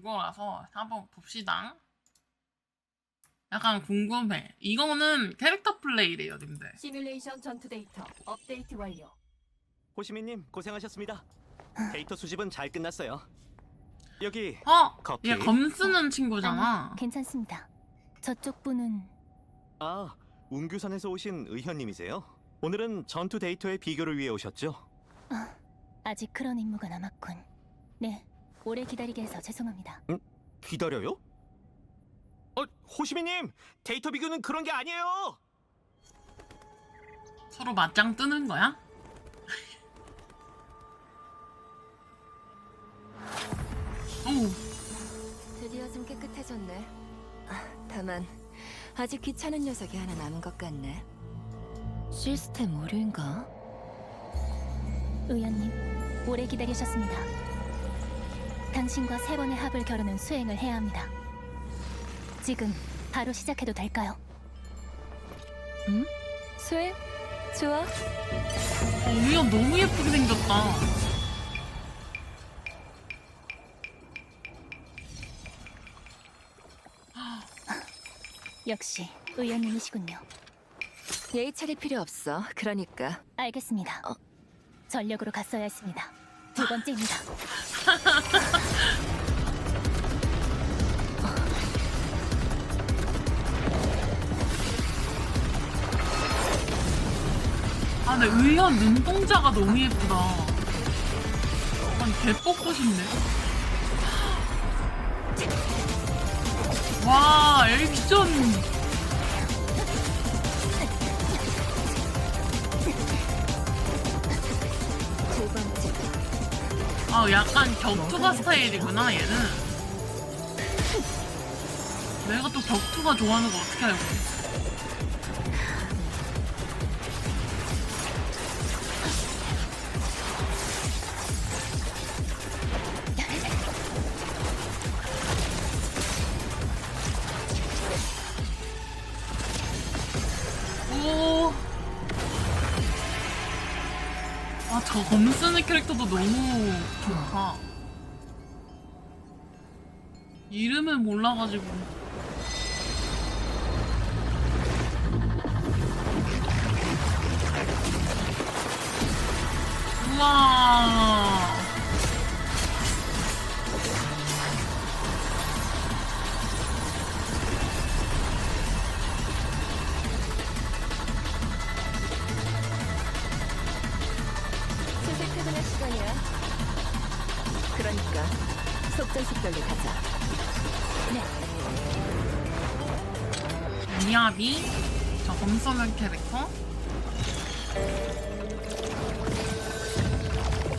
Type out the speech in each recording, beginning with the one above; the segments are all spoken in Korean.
그거라서 한번 봅시다. 약간 궁금해. 이거는 캐릭터 플레이래요, 님들. 시뮬레이션 전투 데이터 업데이트 완료. 호시민님 고생하셨습니다. 데이터 수집은 잘 끝났어요. 여기 어? 커피. 얘 검 쓰는 친구잖아. 아니, 괜찮습니다. 저쪽 분은 아 운규산에서 오신 의현님이세요? 오늘은 전투 데이터의 비교를 위해 오셨죠? 아직 그런 임무가 남았군. 네, 오래 기다리게 해서 죄송합니다. 기다려요? 어 호시민님 데이터 비교는 그런 게 아니에요. 서로 맞짱 뜨는 거야? 오, 드디어 좀 깨끗해졌네. 아, 다만 아직 귀찮은 녀석이 하나 남은 것 같네. 시스템 오류인가? 의원님, 오래 기다리셨습니다. 당신과 세 번의 합을 겨루는 수행을 해야 합니다. 지금 바로 시작해도 될까요? 수행? 좋아. 어, 위험 너무 예쁘게 생겼다. 역시 의원님이시군요. 예의 차릴 필요 없어. 그러니까 알겠습니다. 어. 전력으로 갔어야 했습니다. 두 번째입니다. 아, 근데 의현 눈동자가 너무 예쁘다. 아니, 개 뽑고 싶네. 와, 액션. 아, 약간 격투가 스타일이구나, 얘는. 내가 또 격투가 좋아하는 거 어떻게 알고. 오. 아, 저 검 쓰는 캐릭터도 너무 좋다. 이름을 몰라가지고. 우와. 미야비. 저검 쓰는 캐릭터.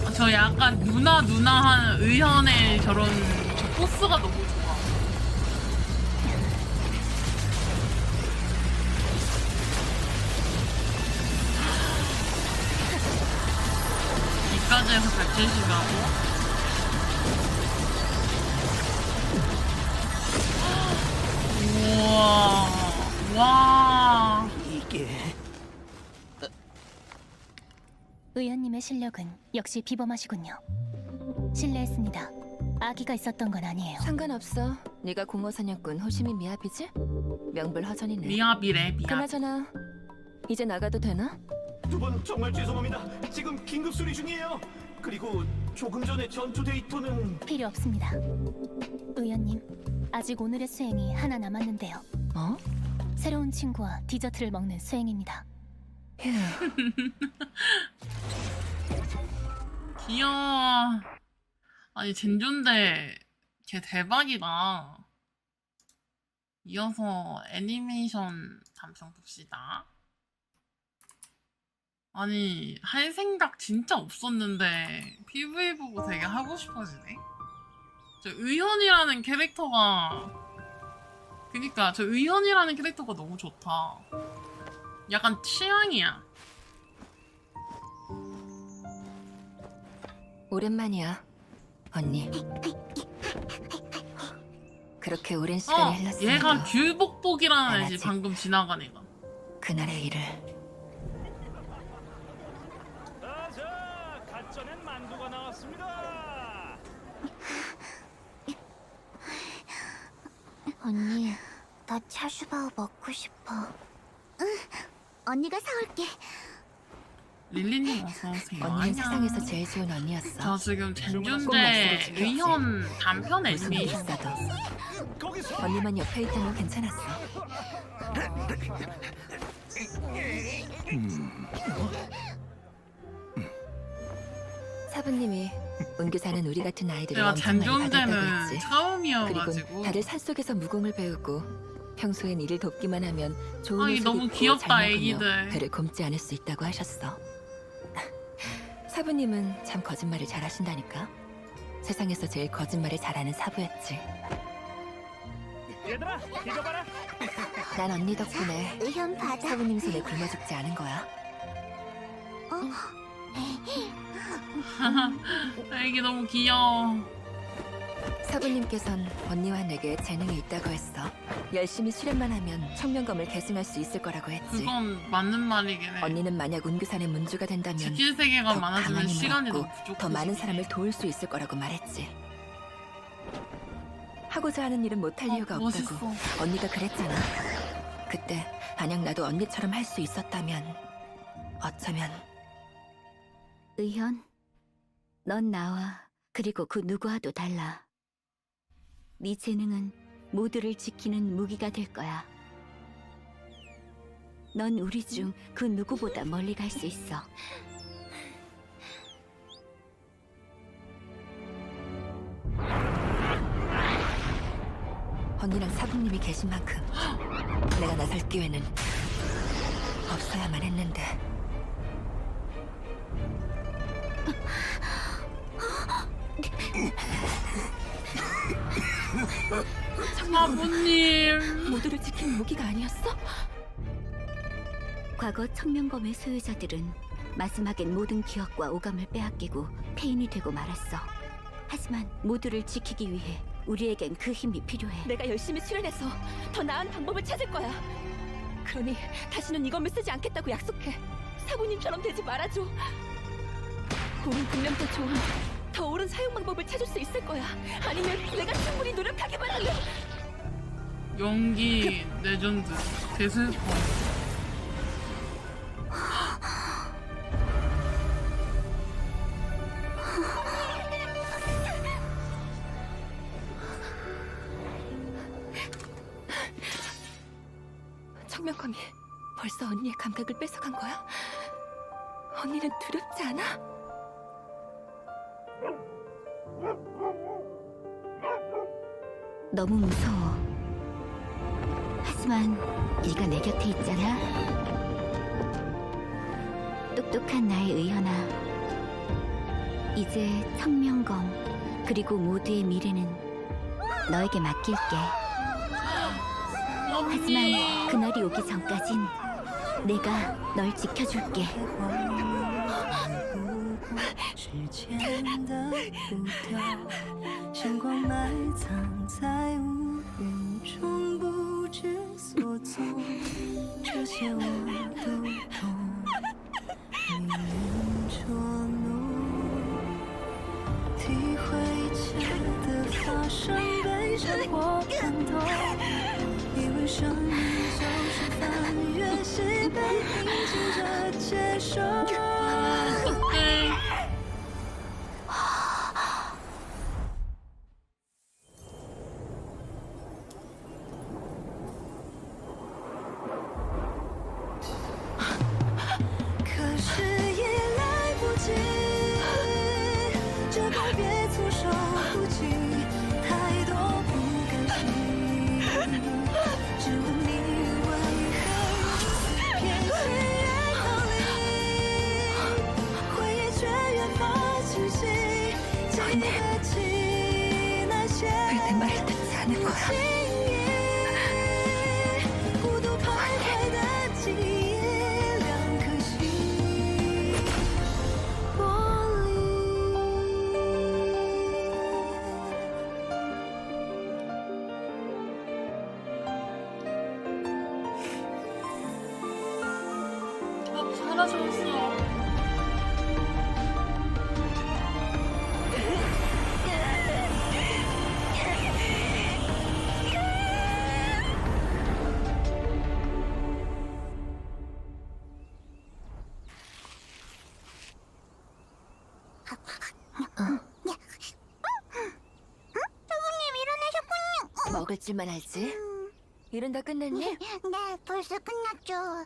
아, 저 약간 누나 누나한 의현의 저런 저 포스가 너무 좋아. 이까지 해서 170이라고? 의원님의 실력은 역시 비범하시군요. 실례했습니다. 아기가 있었던 건 아니에요. 상관없어. 네가 공허 사냥꾼 호시민 미합이지? 명불 허전이네. 미야비래, 미야비. 그나저나 이제 나가도 되나? 두 분 정말 죄송합니다. 지금 긴급 수리 중이에요. 그리고 조금 전에 전투 데이터는 필요 없습니다. 의원님, 아직 오늘의 수행이 하나 남았는데요. 어? 새로운 친구와 디저트를 먹는 수행입니다. 휴. 귀여워. 아니, 젠존데, 걔 대박이다. 이어서 애니메이션 감상 봅시다. 아니, 할 생각 진짜 없었는데, PV 보고 되게 하고 싶어지네. 저 의현이라는 캐릭터가, 그니까, 저 의현이라는 캐릭터가 너무 좋다. 약간 취향이야. 오랜만이야, 언니. 그렇게 오랜 시간이 어, 흘렀으니 얘가 귤복복이라는 안 애지. 방금 지나간 애가. 그날의 일을 자자, 갓전엔 만두가 나왔습니다. 언니, 나 차슈바오 먹고 싶어. 응, 언니가 사올게. 릴리님 어서오세요. 언니는. 세상에서 제일 좋은 언니였어. 저 지금 꼭 젠준대. 의현 단편 무슨 일 애니메이션 있어도 언니만 옆에 있다면 괜찮았어. 사부님이 은규사는 우리 같은 아이들을 엄청 많이 받았다고 했지. 그리고 처음이어가지고 다들 산속에서 무공을 배우고 평소엔 일을 돕기만 하면 좋은 옷을 너무 입고 귀엽다, 잘 먹으며 애기들. 배를 곰지 않을 수 있다고 하셨어. 사부님은 참 거짓말을 잘하신다니까. 세상에서 제일 거짓말을 잘하는 사부였지. 얘들아 이거 봐라 난 언니 덕분에 의현 받아. 사부님 손에 굶어 죽지 않은 거야. 애기 너무 귀여워. 사부님께선 언니와 내게 재능이 있다고 했어. 열심히 수련만 하면 청명검을 계승할 수 있을 거라고 했지. 그건 맞는 말이긴 해. 언니는 만약 은규산의 문주가 된다면 스킬 세계가 더 많아지면 가만히 시간이 부족해. 더 많은 사람을 도울 수 있을 거라고 말했지. 하고자 하는 일은 못할 이유가 없다고 멋있어. 언니가 그랬잖아. 그때 만약 나도 언니처럼 할 수 있었다면 어쩌면 의현, 넌 나와 그리고 그 누구와도 달라. 네 재능은 모두를 지키는 무기가 될 거야. 넌 우리 중 그 누구보다 멀리 갈 수 있어. 언니랑 사부님이 계신 만큼 내가 나설 기회는 없어야만 했는데 사부님. 모두를 지키는 무기가 아니었어? 과거 청명검의 소유자들은 마지막엔 모든 기억과 오감을 빼앗기고 폐인이 되고 말았어. 하지만 모두를 지키기 위해 우리에겐 그 힘이 필요해. 내가 열심히 수련해서 더 나은 방법을 찾을 거야. 그러니 다시는 이검을 쓰지 않겠다고 약속해. 사부님처럼 되지 말아줘. 우린 분명 더 좋은, 더 옳은 사용 방법을 찾을 수 있을 거야. 아니면 내가 충분히 노력하기만 하면. 연기 레전드 대슬퍼. 청명검이 벌써 언니의 감각을 뺏어간 거야? 언니는 두렵지 않아? 너무 무서워. 하지만 네가 내 곁에 있잖아. 똑똑한 나의 의연아. 이제 청명검 그리고 모두의 미래는 너에게 맡길게. 하지만 그날이 오기 전까진 내가 널 지켜줄게. 지친다 우겨 신고 말 상상 가져왔어. 일어나셨군요. 먹을 줄만 알지? 음. 일은 다 끝났니? 네, 벌써 끝났죠.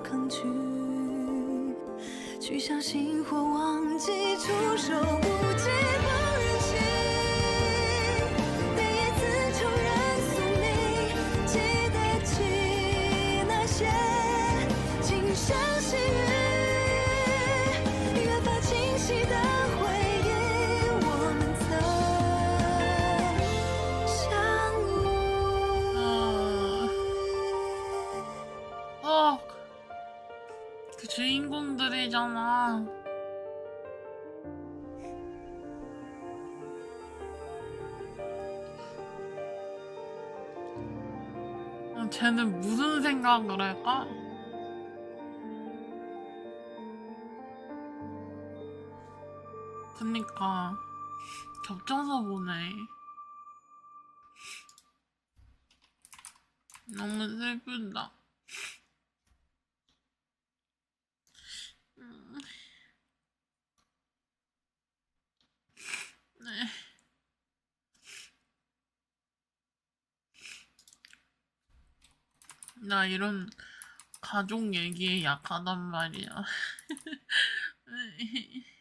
抗拒。去相信或忘记，触手不及 주인공들이잖아. 아, 쟤는 무슨 생각을 할까? 그니까 겹쳐서 보네. 너무 슬프다. 음. 네. 나 이런 가족 얘기에 약하단 말이야.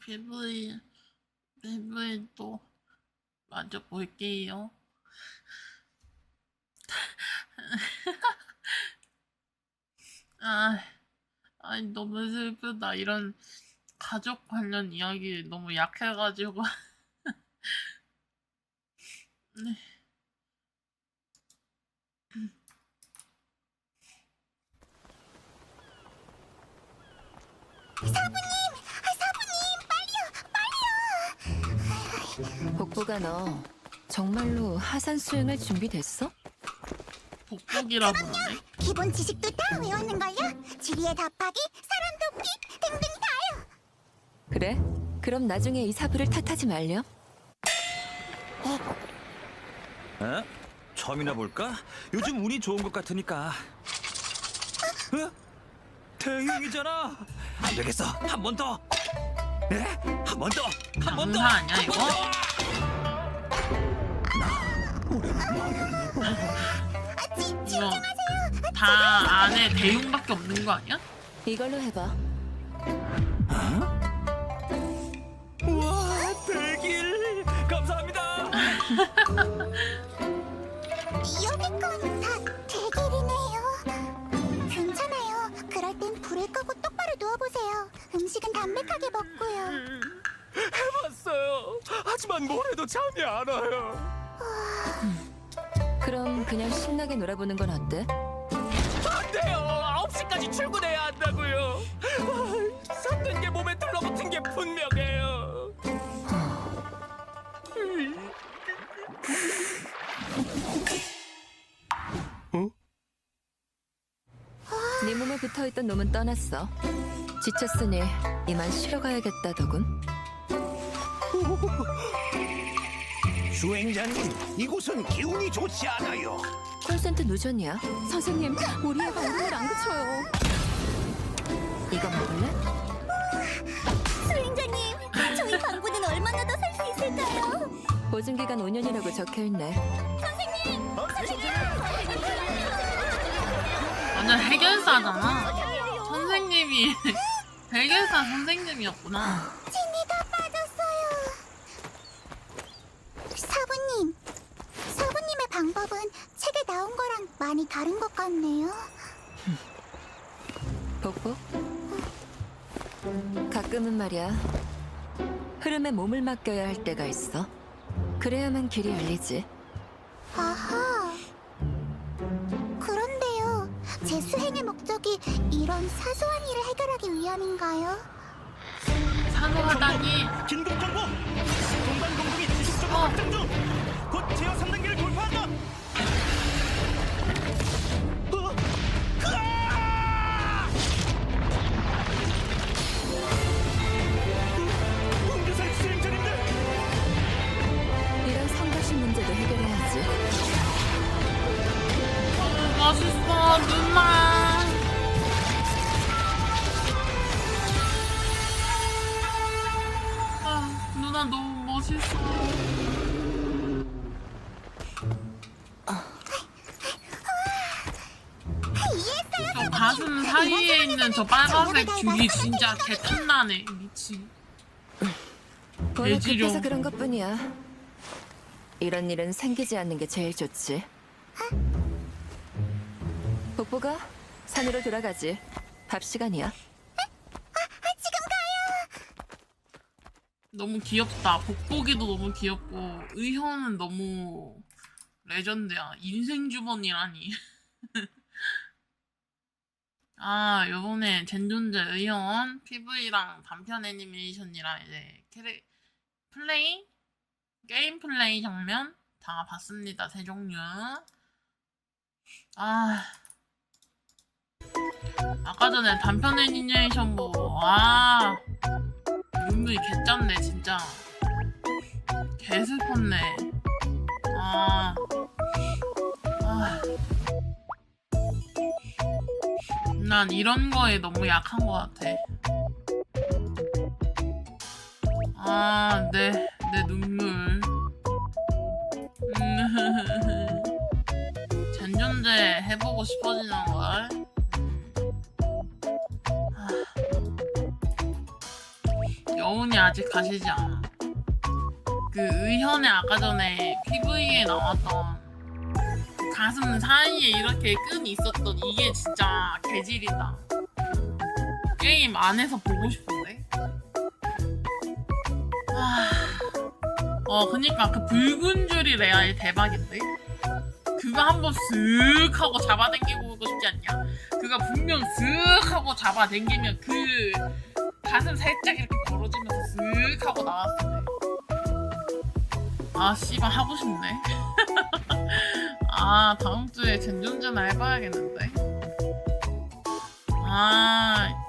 피부에 피부에 또 맞아 볼게요. 아, 아니 너무 슬프다. 이런 가족 관련 이야기 너무 약해가지고. 네. 복부가 너 정말로 하산 수행할 준비 됐어? 복복이라 부르네. 기본 지식도 다 외웠는걸요? 지리에 답 그래? 그럼 나중에 이 사부를 탓하지 말렴. 어? 처음이나 볼까? 요즘 운이 좋은 것 같으니까. 어? 대형이잖아. 안 되겠어. 한 번 더. 에? 한번 더. 한 번 더. 장사 아니야, 한번 이거? 이거 다 안에 대용밖에 없는 거 아니야? 이걸로 해봐. 우 하지만 뭘 해도 잠이 안 와요. 그럼 그냥 신나게 놀아보는 건 어때? 안 돼요. 9시까지 출근해야 한다고요. 삼는 게 몸에 둘러붙은 게 분명해요. 네 몸에 붙어있던 놈은 떠났어. 지쳤으니 이만 쉬러 가야겠다더군. 주행자님, 이곳은 기운이 좋지 않아요. 콜센터 누전이야. 선생님, 우리 애가 얼음을 안 그쳐요. 이거 먹을래? 수행자님, 저희 방구는 얼마나 더 살 수 있을까요? 보증 기간 5년이라고 적혀있네. 완전 해결사잖아. 선생님이 해결사 선생님이었구나. 말이야. 흐름에 몸을 맡겨야 할 때가 있어. 그래야만 길이 열리지. 아하. 그런데요, 제 수행의 목적이 이런 사소한 일을 해결하기 위함인가요? 사소하다니 긴급 정보! 동반 공동이 지속적으로 어. 확장 중! 곧 제어 3단계를 돌파한다! 멋있어 누나. 아, 누나 너무 멋있어. 저 가슴 사이에 있는 저 빨간색 줄이 진짜 개탐나네 미치. 예지룡. 급해서 그런 것뿐이야. 이런 일은 생기지 않는 게 제일 좋지. 복보가 산으로 돌아가지. 밥 시간이야. 너무 귀엽다. 복복이도 너무 귀엽고 의현은 너무 레전드야. 인생 주번이라니. 아 요번에 젠존제 의현 PV랑 단편 애니메이션이랑 이제 캐릭 플레이 게임 플레이 장면 다 봤습니다. 세 종류. 아 아까 전에 단편 애니메이션 보고 아 눈물이 개짠네 진짜. 개슬펐네. 아, 아. 난 이런 거에 너무 약한 것 같아. 아내 내 눈물. 음. 젠존제 해보고 싶어지는 걸 여운이 아직 가시지 않아. 그 의현의 아까 전에 PV에 나왔던 그 가슴 사이에 이렇게 끈이 있었던 이게 진짜 개질이다. 게임 안에서 보고 싶은데. 아, 어 그니까 그 붉은 줄이 레알 대박인데. 그거 한번 쓱 하고 잡아당기고 싶지 않냐? 그거 분명 쓱 하고 잡아당기면 그 가슴 살짝 이렇게 벌어지면서 쓱 하고 나왔어. 아, 씨발, 하고 싶네. 아, 다음 주에 젠존제나 해봐야겠는데. 아,